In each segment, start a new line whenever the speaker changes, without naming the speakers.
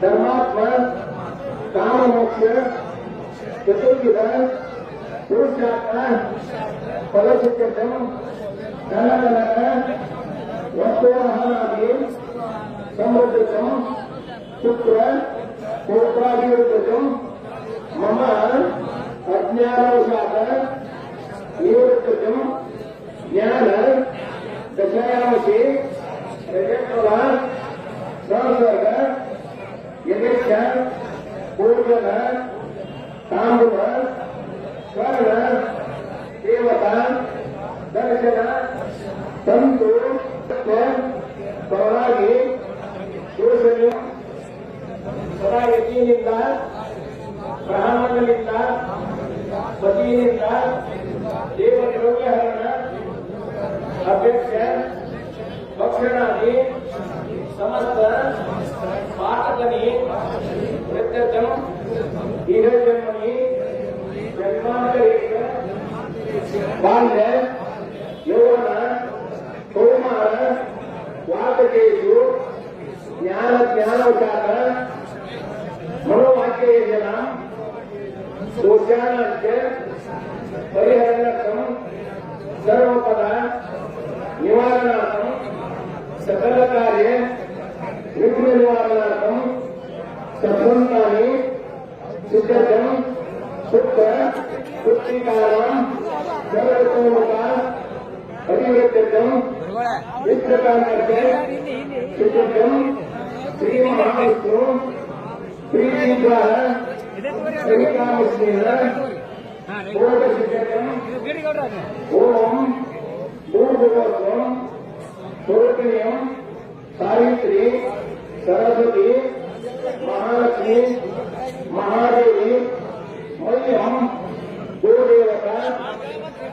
धर्मात्मा काम मोक्ष चतुर्थी चतुर्विध पुरुषात्मा फलचित्यम धनगणक वस्तुहनादि समृद्धम शुक्र गोत्राभिवृद्धम मम अज्ञानवशात निवृत्तम ज्ञान दशायावशे गुर्जर ताम्र स्वर्ण देवता ದರ್ಶನ तंतु ಪರವಾಗಿ ಯೋಜನೆ ಸದಾ ಯತಿಯಿಂದ ಬ್ರಾಹ್ಮಣನಿಂದ ಪತಿಯಿಂದ ದೇವದ್ರವ್ಯಹರಣ ಅಪೇಕ್ಷೆ ಭಕ್ಷಣಾದಿ. ಬಾಲ್ಯ ಯೌವನ ಕೌಮಾರ ವಾತಕೇಶು ಜ್ಞಾನ ಜ್ಞಾನೋಚಾರ ಮನೋವಾಕ್ಯೇಜನ ದೋಷಾನಾಂಚ ಪರಿಹರಣರ್ಥಂ ಸರ್ವಪದ ನಿವಾರಣಾರ್ಥಂ ಸಕಲ ಕಾರ್ಯ ವಿಘ್ನ ನಿವಾರಣಾರ್ಥಂ ಸತ್ಸಂತಾನಿ ಸಿದ್ಧತಂ சுத்த சுத்திகாரம் ஜலத்தோடுதான் பதிவிடத்திற்கும் வித்தகாரத்திற்கு சுத்தத்தும் ஸ்ரீமகாவிற்கும் ஸ்ரீஜீவாக ஸ்ரீகாமஸ்ரீவர் போக சித்தம் ஓம் பூர்வகோக்கம் பொருட்களையும் சாவித்ரி சரஸ்வதி மகாலட்சுமி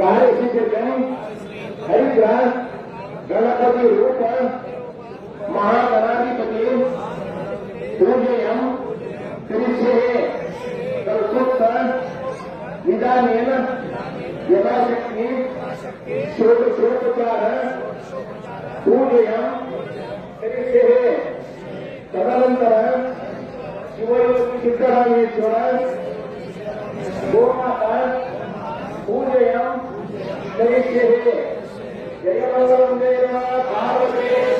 कार्य के कहीं हरिद्रास गणपति रूप, महागणाधिपति पूजयम तिरछे कल्पुत्त निदान यदाशक्ति शोक शोकोपचार पूजयम कृषि तदनंतर, शिवयोग सिद्धरामेश्वर, गोमा जय श्री जय भगवंदे पार्वती